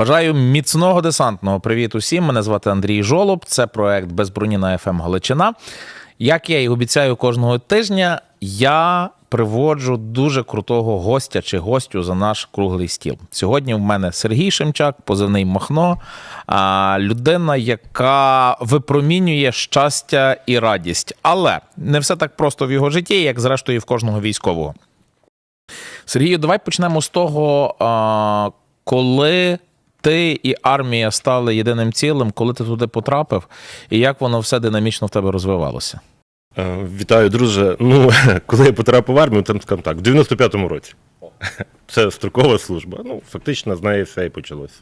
Бажаю міцного десантного привіт усім. Мене звати Андрій Жолоб. Це проект без броні на ФМ Галичина. Як я і обіцяю кожного тижня, я приводжу дуже крутого гостя чи гостю за наш круглий стіл. Сьогодні в мене Сергій Шемчак, позивний Махно, людина, яка випромінює щастя і радість. Але не все так просто в його житті, як зрештою і в кожного військового. Сергію, давай почнемо з того, коли ти і армія стали єдиним цілим, коли ти туди потрапив, і як воно все динамічно в тебе розвивалося? Е, Вітаю, друже. Ну, коли я потрапив в армію, там скажімо так, в 95-му році. Це строкова служба. Ну, фактично, з неї все і почалося.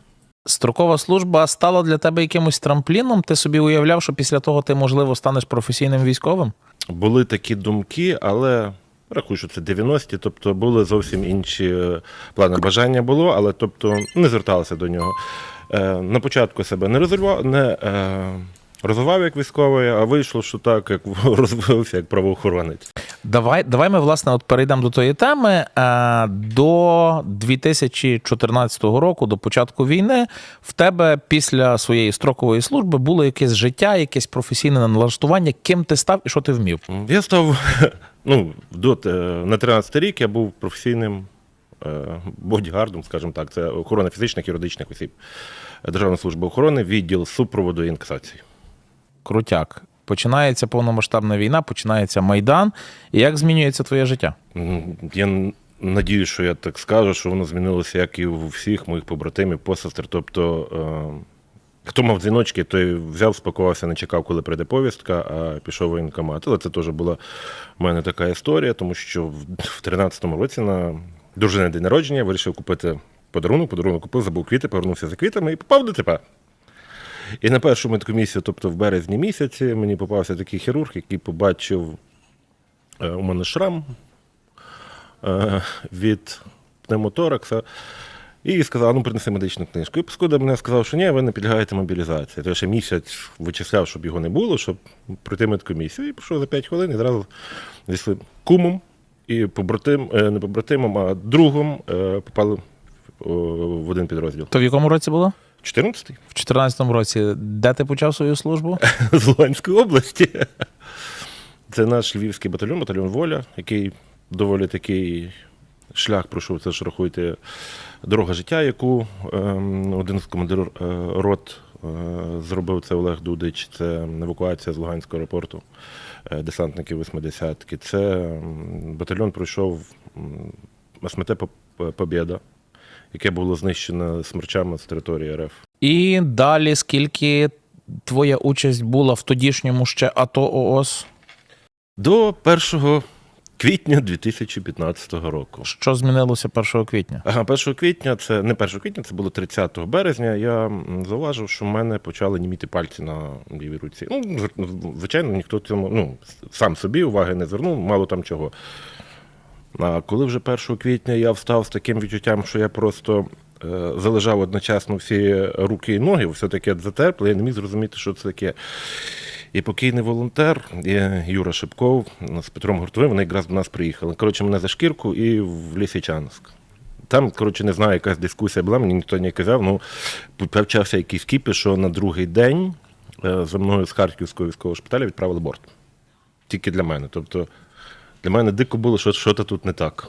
Строкова служба стала для тебе якимось трампліном? Ти собі уявляв, що після того ти, можливо, станеш професійним військовим? Були такі думки, але рахую, що це 90-ті, тобто були зовсім інші е, плани. Бажання було, але тобто не зверталися до нього. Е, На початку себе не розвивав, не е, розвивав як військовий, а вийшло, що так, як розвивався як правоохоронець. Давай, давай ми, власне, от перейдемо до тої теми. Е, До 2014 року, до початку війни, в тебе після своєї строкової служби було якесь життя, якесь професійне налаштування, ким ти став і що ти вмів. Я став ну, до, е, на 13 рік я був професійним е, бодігардом, скажімо так, це охорона фізичних і юридичних осіб. Державна служба охорони, відділ супроводу і інкасації. Крутяк. Починається повномасштабна війна, починається майдан. І як змінюється твоє життя? Я надію, що я так скажу, що воно змінилося, як і у всіх моїх побратимів, посестер. Тобто, е, хто мав дзвіночки, той взяв, спакувався, не чекав, коли прийде повістка, а пішов воєнкомат. Але це теж була в мене така історія, тому що в 13-му році на дружини день народження вирішив купити подарунок, подарунок купив, забув квіти, повернувся за квітами і попав до ТП. І на першу медкомісію, тобто в березні місяці, мені попався такий хірург, який побачив е, у мене шрам е, від пневмоторакса. І сказав, ну принеси медичну книжку. І Паскуда мене сказав, що ні, ви не підлягаєте мобілізації. То я ще місяць вичисляв, щоб його не було, щоб пройти медкомісію. І пішов за 5 хвилин і одразу зі своїм кумом і побратим, е, не побратимом, а другом попали в один підрозділ. То в якому році було? 14-й В 2014 році. Де ти почав свою службу? з Луганської області. Це наш львівський батальйон, батальйон Воля, який доволі такий шлях пройшов. Це ж рахуйте дорога життя, яку ем, один з командирів е, рот е, зробив це Олег Дудич. Це евакуація з Луганського аеропорту е, десантників 80-ки. Це батальйон пройшов СМТ «По- Побєда, яке було знищено смерчами з території РФ. І далі, скільки твоя участь була в тодішньому ще АТО ООС? До 1 квітня 2015 року. Що змінилося 1 квітня? Ага, 1 квітня, це не 1 квітня, це було 30 березня. Я зауважив, що в мене почали німіти пальці на лівій руці. Ну, звичайно, ніхто цьому ну, сам собі уваги не звернув, мало там чого. А коли вже 1 квітня я встав з таким відчуттям, що я просто е, залежав одночасно всі руки і ноги, все таке затерпло, я не міг зрозуміти, що це таке. І покійний волонтер і Юра Шипков з Петром Гуртовим, вони якраз до нас приїхали. Коротше, мене за шкірку і в Лісичанськ. Там, коротше, не знаю, якась дискусія була, мені ніхто не казав. Ну, почався якийсь кіпіш, що на другий день е, за мною з Харківського військового шпиталю відправили борт. Тільки для мене. Тобто для мене дико було, що що-то тут не так.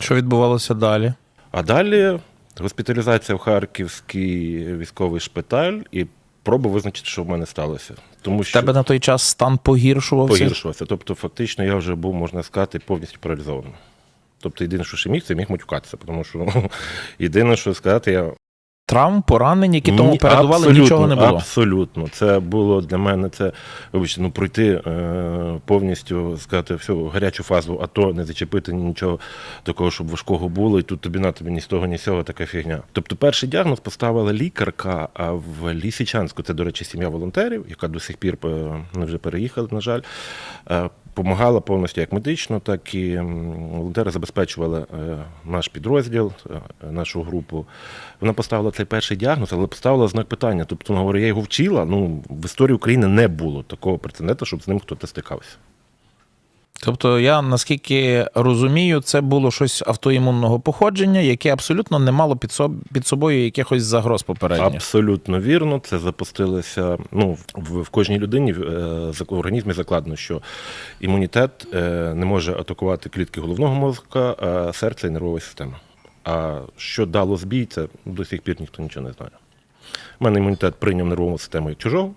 Що відбувалося далі? А далі госпіталізація в Харківський військовий шпиталь і проба визначити, що в мене сталося. Тому що тебе на той час стан погіршувався? погіршувався. Тобто, фактично, я вже був, можна сказати, повністю паралізований. Тобто, єдине, що ще міг, це міг матюкатися, тому що ну, єдине, що сказати, я Травм, поранень, які тому Ні, передували, абсолютно, нічого не було. Абсолютно. Це було для мене це, вибачте, ну пройти е, повністю, сказати, всю гарячу фазу, а то не зачепити нічого такого, щоб важкого було, і тут тобі на тобі ні з того, ні з цього така фігня. Тобто, перший діагноз поставила лікарка а в Лісічанську, це, до речі, сім'я волонтерів, яка до сих пір е, не вже переїхали, на жаль. Е, Помагала повністю як медично, так і волонтери забезпечували е, наш підрозділ, е, нашу групу. Вона поставила цей перший діагноз, але поставила знак питання. Тобто, вона говорить, я його вчила. Ну в історії України не було такого прецеденту, щоб з ним хтось стикався. Тобто, я наскільки розумію, це було щось автоімунного походження, яке абсолютно не мало під, під собою якихось загроз попередніх. Абсолютно вірно. Це запустилося. Ну, в, кожній людині е, в організмі закладено, що імунітет е, не може атакувати клітки головного мозка, серця і нервова система. А що дало збій, це до сих пір ніхто нічого не знає. У мене імунітет прийняв нервову систему як чужого,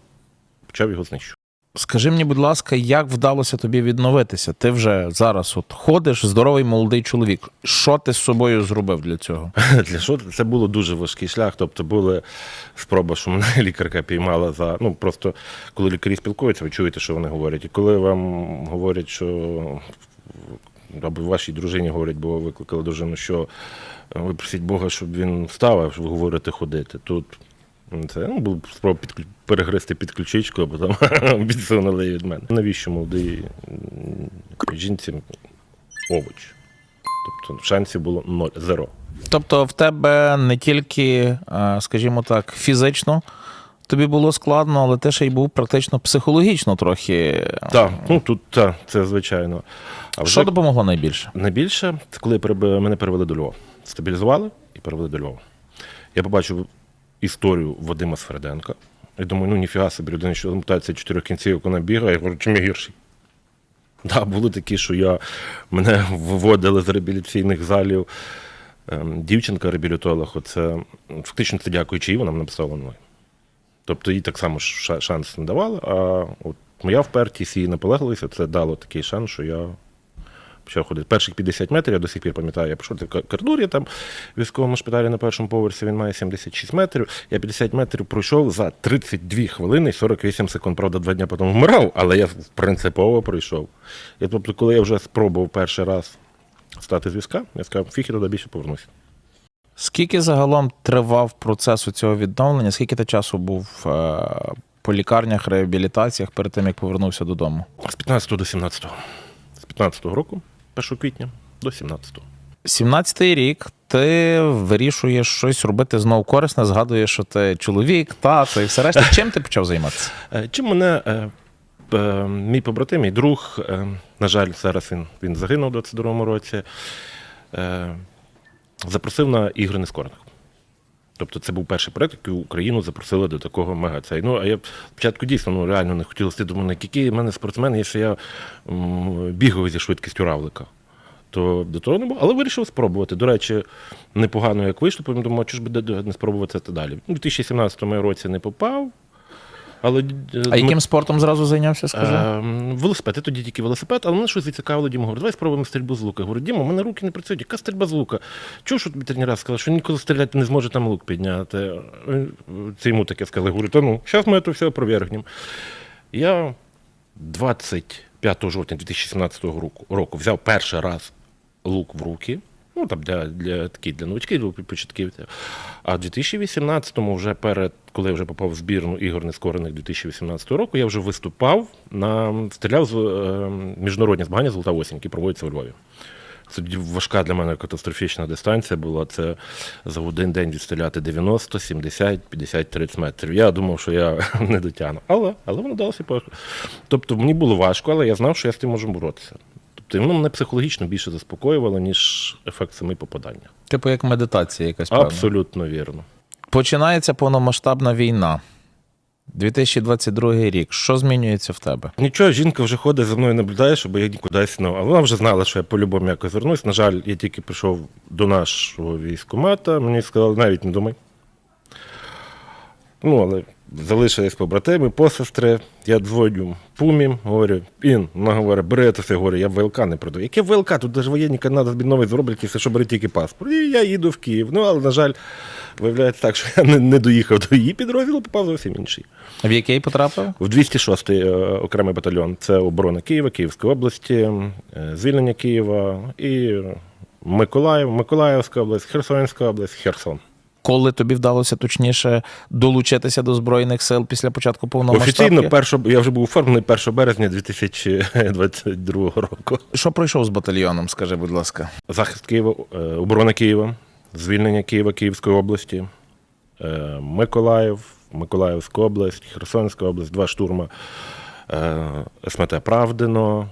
почав його знищувати. Скажи мені, будь ласка, як вдалося тобі відновитися? Ти вже зараз от ходиш, здоровий молодий чоловік. Що ти з собою зробив для цього? Для що це було дуже важкий шлях. Тобто були спроба, що мене лікарка піймала за. Ну просто коли лікарі спілкуються, ви чуєте, що вони говорять. І коли вам говорять, що або вашій дружині говорять, бо викликали дружину, що ви просіть Бога, щоб він встав, ви говорите ходити. Тут це ну, була спроба підклю- перегризти під ключичку, а потім відсунули від мене. Навіщо молодій жінці овоч? Тобто шансів було ноль, зеро. Тобто, в тебе не тільки, е, скажімо так, фізично тобі було складно, але ти ще й був практично психологічно трохи. Так, ну тут так, це звичайно. А вже Що допомогло найбільше? найбільше, це коли мене перевели до Львова. Стабілізували і перевели до Львова. Я побачив історію Вадима Сферденка. І думаю, ну ніфіга собі людина, що мутація чотирьох кінців, вона бігає, я говорю, чим я гірший? Да, були такі, що я, мене виводили з реабілітаційних залів. Ем, Дівчинка реабілітолог, оце фактично це дякуючи їй, вона мене написала мною. Тобто їй так само шанс не давали, а от моя впертість і наполегливість, це дало такий шанс, що я почав ходити. Перших 50 метрів, я до сих пір пам'ятаю, я пішов в коридорі там в військовому шпиталі на першому поверсі, він має 76 метрів. Я 50 метрів пройшов за 32 хвилини і 48 секунд. Правда, два дні потім вмирав, але я принципово пройшов. І тобто, коли я вже спробував перший раз стати з візка, я сказав, фіг я туди більше повернуся. Скільки загалом тривав процес у цього відновлення? Скільки ти часу був е, по лікарнях, реабілітаціях перед тим, як повернувся додому? З 15 до 17. З 15 року, 1 квітня, до 17. 17-й рік ти вирішуєш щось робити знову корисне, згадуєш, що ти чоловік, тато і все решта. Чим ти почав займатися? Е, Чим мене е, е, мій побратим, мій друг, на жаль, зараз він, він загинув у 22-му році, запросив на ігри нескорених. Тобто це був перший проект, який Україну запросили до такого мегацей. Ну, а я спочатку дійсно ну, реально не хотів йти, думаю, на які в мене спортсмени, якщо я бігав зі швидкістю равлика. То до того не було, але вирішив спробувати. До речі, непогано як вийшло, думав, чи ж буде не спробувати це далі. У 2017 році не попав. Але, е, А яким спортом зразу зайнявся, скажи? Ем, велосипед, я тоді тільки велосипед, але мене щось зацікавило, Діма говорить, давай спробуємо стрільбу з лука. Говорю, Діма, у мене руки не працюють, яка стрільба з лука? Чого що тобі тренера сказали, що ніколи стріляти не зможе там лук підняти? Е, Це йому таке сказали. Говорю, та ну, зараз ми це все опровергнемо. Я 25 жовтня 2017 року, року взяв перший раз лук в руки. Ну, там для, для, такі, для новачків, для початківців. А в 2018-му, вже перед, коли я вже попав в збірну ігор нескорених 2018 року, я вже виступав на стріляв з е, міжнародні змагання Золота осінь, які проводяться у Львові. Це важка для мене катастрофічна дистанція була. Це за один день відстріляти 90, 70, 50, 30 метрів. Я думав, що я не дотягну. Але, але воно далося. Тобто мені було важко, але я знав, що я з тим можу боротися. Тобто воно мене психологічно більше заспокоювало, ніж ефект самої попадання. Типу як медитація якась певна. Абсолютно вірно. Починається повномасштабна війна. 2022 рік. Що змінюється в тебе? Нічого, жінка вже ходить за мною наблюдає, щоб я нікудись не. А вона вже знала, що я по-любому якось вернусь. На жаль, я тільки прийшов до нашого військкомата, мені сказали, навіть не думай. Ну, але залишились побратими, посестри. Я дзвоню пумі, говорю, Ін, вона говорить, бери це все, говорю, я ВЛК не продаю. Яке ВЛК? Тут навіть воєнні Канада новий зроблять, все, що бери тільки паспорт. І я їду в Київ. Ну, але, на жаль, виявляється так, що я не, не доїхав до її підрозділу, попав зовсім інший. А В який потрапив? В 206-й е, окремий батальйон це оборона Києва, Київської області, е, звільнення Києва і Миколаїв, Миколаївська область, Херсонська область, Херсон. Коли тобі вдалося точніше долучитися до Збройних сил після початку повномасштабки? Офіційно першо, я вже був оформлений 1 березня 2022 року. Що пройшов з батальйоном, скажи, будь ласка. Захист Києва, е, оборона Києва, звільнення Києва, Київської області, е, Миколаїв, Миколаївська область, Херсонська область, два штурма, е, СМТ Правдино,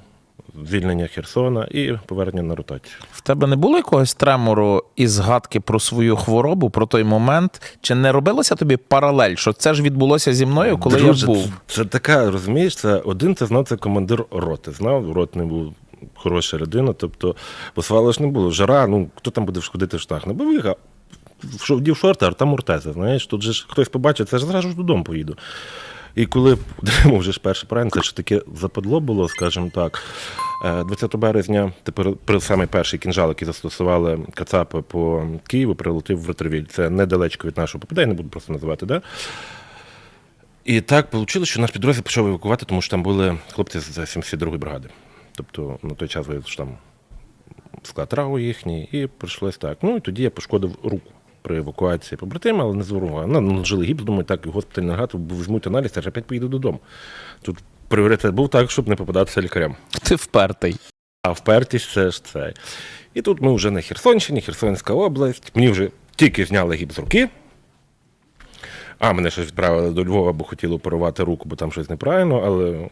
звільнення Херсона і повернення на ротацію. В тебе не було якогось тремору і згадки про свою хворобу, про той момент? Чи не робилося тобі паралель, що це ж відбулося зі мною, коли Друже, я був? Це, це така, розумієш, це один це знав, це командир роти. Знав, ротний був хороша людина, тобто, бо свало ж не було. Жара, ну хто там буде ходити в штах? Не. Що вдів шорти, а там ортези. Знаєш, тут же ж хтось побачить, це ж зразу ж додому поїду. І коли вже ж перший поранення, це ж таке западло було, скажімо так. Е, 20 березня, тепер при самий перший кінжал, який застосували Кацапи по Києву, прилетів в Ретровіль. Це недалечко від нашого попада, я не буду просто називати, да? І так вийшло, що наш підрозділ почав евакувати, тому що там були хлопці з 72-ї бригади. Тобто на той час що там склад РАУ їхній, і прийшлось так. Ну і тоді я пошкодив руку при евакуації побратима, але не зворував. Ну, наложили гіпс, думаю, так, і госпіталь нагадав, візьмуть аналіз, я ж опять поїду додому. Тут пріоритет був так, щоб не попадатися лікарям. Ти впертий. А впертість це ж це. І тут ми вже на Херсонщині, Херсонська область. Мені вже тільки зняли гіпс з руки. А, мене ще відправили до Львова, бо хотіли оперувати руку, бо там щось неправильно, але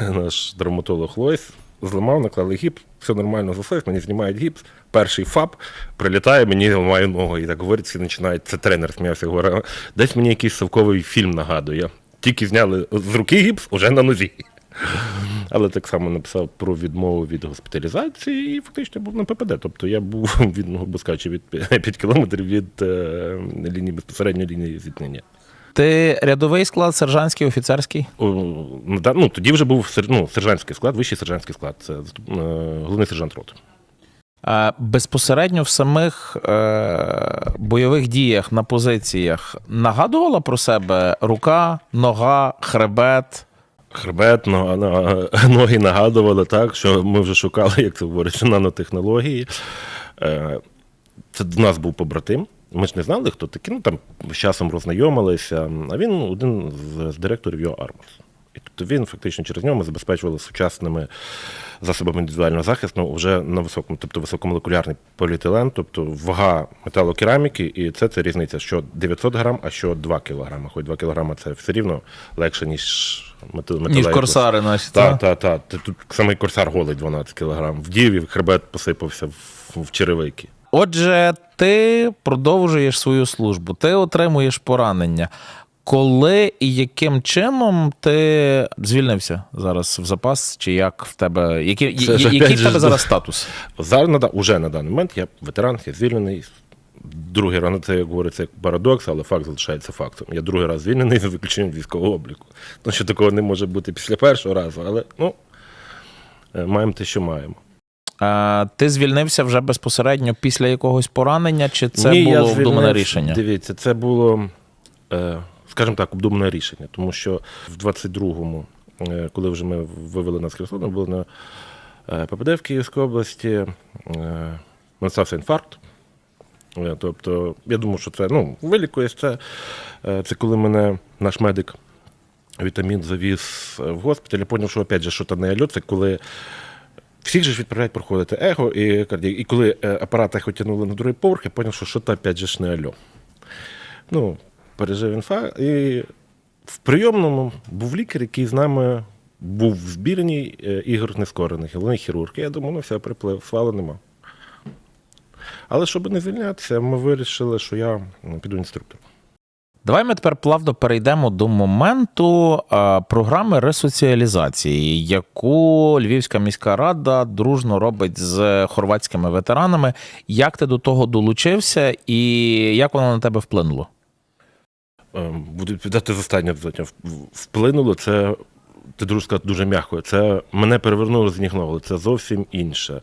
наш травматолог Лойс зламав, наклали гіпс, все нормально засос, мені знімають гіпс. Перший ФАП прилітає, мені ламає ногу. І так говорить, всі починають. Це тренер сміявся, говорить, десь мені якийсь совковий фільм нагадує. Тільки зняли з руки гіпс, уже на нозі. Але так само написав про відмову від госпіталізації і фактично був на ППД. Тобто я був від, ну, скажучи, від 5 кілометрів від е, лінії безпосередньої лінії зіткнення. Ти рядовий склад, сержантський, офіцерський? О, ну, тоді вже був ну, сержантський склад, вищий сержантський склад. Це е, головний сержант роти. Е, Безпосередньо в самих е, бойових діях на позиціях нагадувала про себе рука, нога, хребет. Хребет, но- но- ноги нагадували так, що ми вже шукали, як це говориться, нанотехнології. Е, Це в нас був побратим. Ми ж не знали, хто такий. Ну там з часом роззнайомилися. А він один з, з директорів його Армос. І тобто він фактично через нього ми забезпечували сучасними засобами індивідуального захисту вже на високому, тобто високомолекулярний поліетилен, тобто вага металокераміки, і це це різниця, що 900 грам, а що 2 кілограми. Хоч 2 кілограми це все рівно легше, ніж мет- Ніж корсари наші. так, та? так, так. Тут самий корсар голий 12 кілограм. Вдів і хребет посипався в, в черевики. Отже, ти продовжуєш свою службу, ти отримуєш поранення. Коли і яким чином ти звільнився зараз в запас, чи як в тебе? Які, Це я- який в тебе зараз статус? Зараз на, уже на даний момент я ветеран, я звільнений. Другий раз, це як говориться, як парадокс, але факт залишається фактом. Я другий раз звільнений за виключенням військового обліку. Ну, що такого не може бути після першого разу, але ну, е, маємо те, що маємо. А, ти звільнився вже безпосередньо після якогось поранення, чи це Ні, було обдумане рішення? Дивіться, це було, е, скажімо так, обдумане рішення, тому що в 22-му, е, коли вже ми вивели нас з Херсона, були на е, ППД в Київській області, мене стався інфаркт. Тобто, я думав, що це ну, вилікуєш це. Це коли мене наш медик вітамін завіз в госпіталь, я зрозумів, що опять же, що то не альо, це коли всіх же ж відправляють проходити его і. І коли е, апарат ехо тягнули на другий поверх, я зрозумів, що що опять же ж не альо. Ну, пережив інфаркт. І в прийомному був лікар, який з нами був в збірній е, ігор нескорених, головний хірург. Я думаю, ну все, приплив, свалу нема. Але щоб не звільнятися, ми вирішили, що я піду інструктором. Давай ми тепер плавно перейдемо до моменту а, програми ресоціалізації, яку Львівська міська рада дружно робить з хорватськими ветеранами. Як ти до того долучився і як воно на тебе вплинуло? Ем, Буду відповідати з останнього питання. Вплинуло це, ти сказати, дуже м'яко. Це мене перевернуло з ніг на. Це зовсім інше.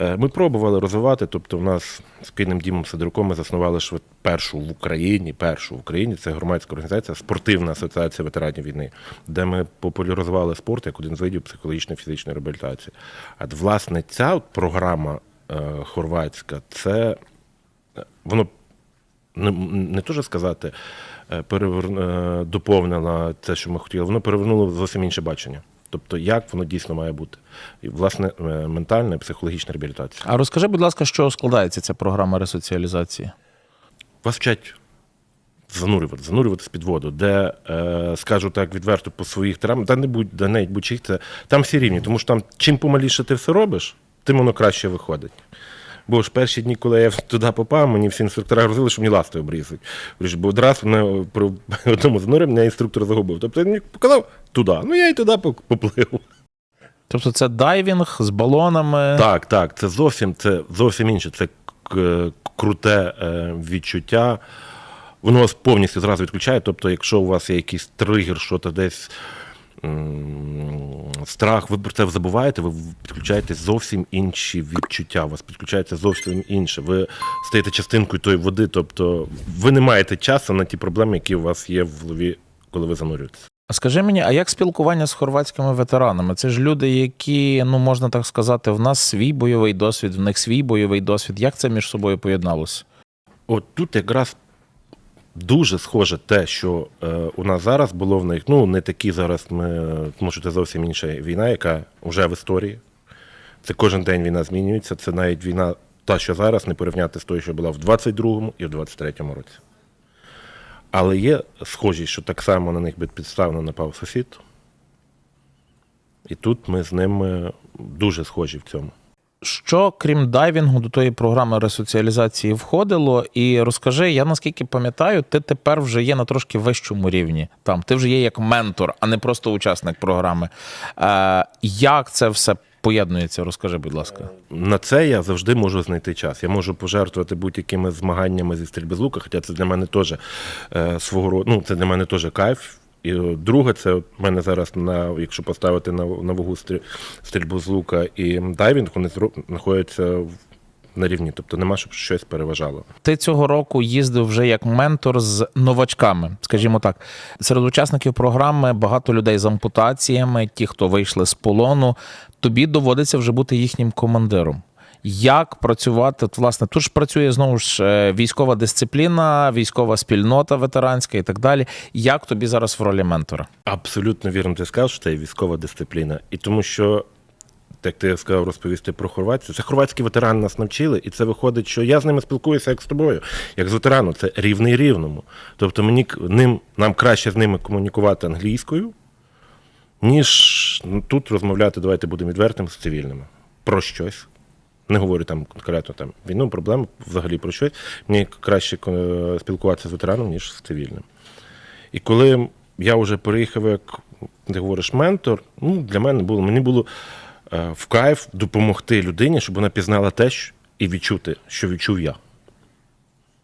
Е, Ми пробували розвивати, тобто в нас з Пінним Дімом Сидоруком ми заснували швид- першу в Україні, першу в Україні, це громадська організація, спортивна асоціація ветеранів війни, де ми популяризували спорт як один з видів психологічної фізичної реабілітації. А власне, ця програма е, хорватська, це е, воно не, не то, що сказати, перевер... доповнила те, що ми хотіли, воно перевернуло зовсім інше бачення. Тобто, як воно дійсно має бути. І, власне, е, ментальна і психологічна реабілітація. А розкажи, будь ласка, що складається ця програма ресоціалізації? Вас вчать занурювати, занурюватись під воду, де, е, скажу так, відверто по своїх травмах, та не будь, да навіть будь-чих, це там всі рівні, тому що там чим помаліше ти все робиш, тим воно краще виходить. Бо ж перші дні, коли я туди попав, мені всі інструктори говорили, що мені ласти обрізуть. Бо одразу мене при одному занурі мене інструктор загубив. Тобто він мені показав туди. Ну я й туди поплив. Тобто це дайвінг з балонами. Так, так, це зовсім, це зовсім інше. Це круте е, відчуття. Воно вас повністю зразу відключає. Тобто, якщо у вас є якийсь тригер, що то десь страх, ви про це забуваєте, ви підключаєте зовсім інші відчуття. У вас підключається зовсім інше. Ви стаєте частинкою тої води, тобто ви не маєте часу на ті проблеми, які у вас є в голові, коли ви занурюєтеся. А Скажи мені, а як спілкування з хорватськими ветеранами? Це ж люди, які, ну можна так сказати, в нас свій бойовий досвід, в них свій бойовий досвід. Як це між собою поєдналося? От тут якраз дуже схоже те, що е, у нас зараз було в них. Ну, не такі зараз ми, тому що це зовсім інша війна, яка вже в історії. Це кожен день війна змінюється. Це навіть війна, та, що зараз, не порівняти з тою, що була в 22-му і в 23-му році. Але є схожість, що так само на них підставно напав сусід. І тут ми з ними дуже схожі в цьому. Що крім дайвінгу до тої програми ресоціалізації входило? І розкажи, я наскільки пам'ятаю, ти тепер вже є на трошки вищому рівні. Там ти вже є як ментор, а не просто учасник програми. Е, як це все поєднується? Розкажи, будь ласка. На це я завжди можу знайти час. Я можу пожертвувати будь-якими змаганнями зі стрільби з лука, хоча це для мене теж е, свого роду, ну це для мене теж кайф. І друге, це в мене зараз на якщо поставити на, на вагу стрі- стрільбу з лука і дайвінг, вони знаходяться в- на рівні, тобто нема, щоб щось переважало. Ти цього року їздив вже як ментор з новачками, скажімо так. Серед учасників програми багато людей з ампутаціями, ті, хто вийшли з полону. Тобі доводиться вже бути їхнім командиром. Як працювати? От, власне, тут ж працює знову ж е, військова дисципліна, військова спільнота ветеранська і так далі. Як тобі зараз в ролі ментора? Абсолютно вірно, ти сказав, що це військова дисципліна. І тому що, як ти сказав, розповісти про Хорватію, це хорватські ветерани нас навчили, і це виходить, що я з ними спілкуюся як з тобою, як з ветераном. Це рівний рівному. Тобто мені ним, нам краще з ними комунікувати англійською, ніж ну, тут розмовляти, давайте будемо відвертими з цивільними про щось. Не говорю там конкретно там війну, проблему, взагалі про щось. Мені краще е, спілкуватися з ветераном, ніж з цивільним. І коли я вже переїхав, як ти говориш, ментор, ну, для мене було, мені було е, в кайф допомогти людині, щоб вона пізнала те, що, і відчути, що відчув я.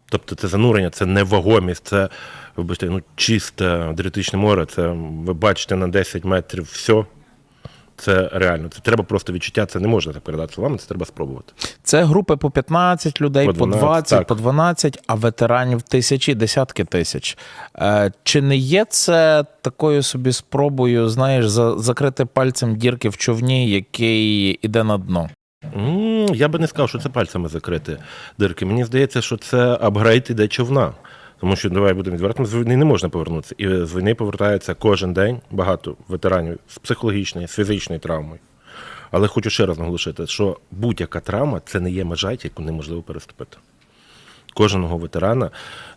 Тобто це занурення, це невагомість, це, вибачте, ну, чисте Адріатичне море, це ви бачите на 10 метрів все. Це реально. Це треба просто відчуття, це не можна так передати словами, це треба спробувати. Це групи по 15 людей, По по 20, так. по 12, а ветеранів тисячі, десятки тисяч. Е, Чи не є це такою собі спробою, знаєш, за- закрити пальцем дірки в човні, який іде на дно? Я би не сказав, що це пальцями закрити дирки. Мені здається, що це апгрейд іде човна. Тому що давай будемо відвертими, з війни не можна повернутися. І з війни повертається кожен день багато ветеранів з психологічною, з фізичною травмою. Але хочу ще раз наголосити, що будь-яка травма це не є межа, яку неможливо переступити. Кожного ветерана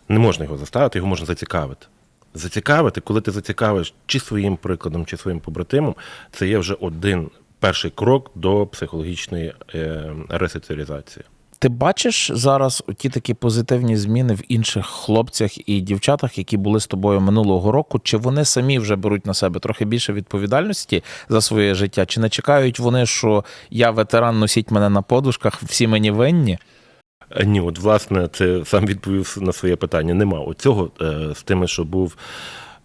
не можна його заставити, його можна зацікавити. Зацікавити, коли ти зацікавиш чи своїм прикладом, чи своїм побратимом, це є вже один перший крок до психологічної е, ресоціалізації. Ти бачиш зараз ті такі позитивні зміни в інших хлопцях і дівчатах, які були з тобою минулого року? Чи вони самі вже беруть на себе трохи більше відповідальності за своє життя? Чи не чекають вони, що я ветеран, носіть мене на подушках, всі мені винні? Е, Ні, от власне, це сам відповів на своє питання. Нема. Оцього е, з тими, що був.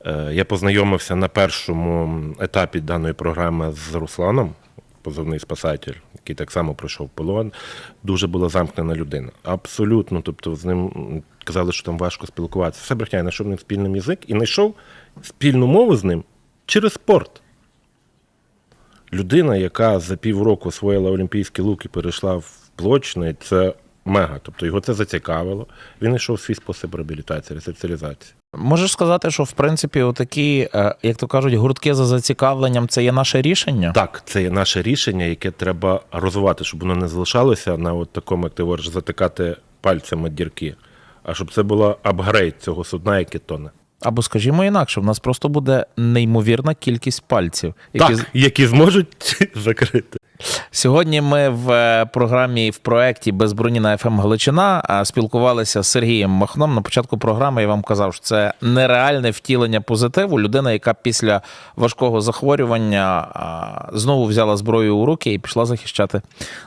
е, Я познайомився на першому етапі даної програми з Русланом, позивний спасатель, який так само пройшов полон. Дуже була замкнена людина. Абсолютно. Тобто з ним казали, що там важко спілкуватися. Все брехня, я знайшов ним спільний язик і знайшов спільну мову з ним через спорт. Людина, яка за півроку освоїла олімпійський лук і перейшла в плочний, це мега. Тобто його це зацікавило. Він знайшов свій спосіб реабілітації, ресоціалізації. Можеш сказати, що в принципі, отакі, е, як то кажуть, гуртки за зацікавленням це є наше рішення? Так, це є наше рішення, яке треба розвивати, щоб воно не залишалося на от такому, як ти говориш, затикати пальцями дірки. а щоб це була апгрейд цього судна, яке тоне. Або скажімо інакше, в нас просто буде неймовірна кількість пальців, які Так, які зможуть закрити. Сьогодні ми в е, програмі в проєкті Без броні на ФМ Галичина спілкувалися з Сергієм Махном. На початку програми я вам казав, що це нереальне втілення позитиву. Людина, яка після важкого захворювання знову взяла зброю у руки і пішла захищати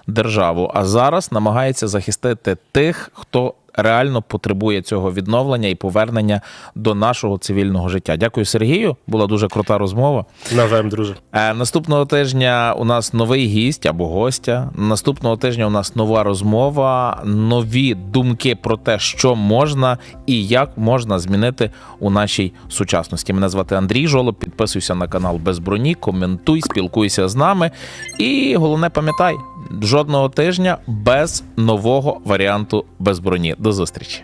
державу. А зараз намагається захистити тих, хто. Реально потребує цього відновлення і повернення до нашого цивільного життя. Дякую, Сергію. Була дуже крута розмова. Навзаєм, друже. Е, Наступного тижня у нас новий гість або гостя. Наступного тижня у нас нова розмова, нові думки про те, що можна і як можна змінити у нашій сучасності. Мене звати Андрій Жолоб. Підписуйся на канал Без броні, коментуй, спілкуйся з нами. І головне, пам'ятай, жодного тижня без нового варіанту без броні. До зустрічі.